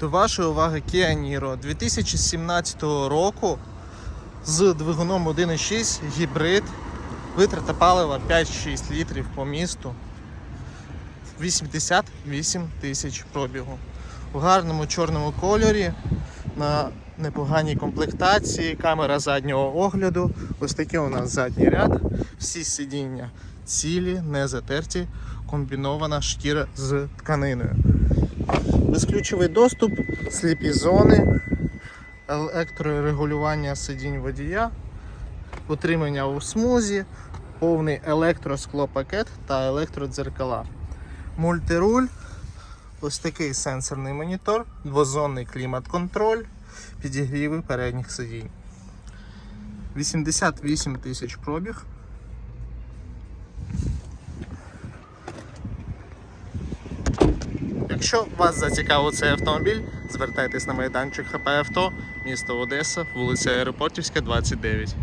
До вашої уваги Kia Niro 2017 року з двигуном 1.6 гібрид, витрата палива 5-6 літрів по місту, 88 тисяч пробігу. У гарному чорному кольорі, на непоганій комплектації, камера заднього огляду. Ось такий у нас задній ряд. Всі сидіння цілі, не затерті, комбінована шкіра з тканиною. Безключовий доступ, сліпі зони, електрорегулювання сидінь водія, утримання у смузі, повний електросклопакет та електродзеркала. Мультируль, ось такий сенсорний монітор, двозонний клімат-контроль, підігріви передніх сидінь. 88 тисяч пробіг. Якщо вас зацікавив цей автомобіль, звертайтесь на майданчик ХП Авто, місто Одеса, вулиця Аеропортівська, 29.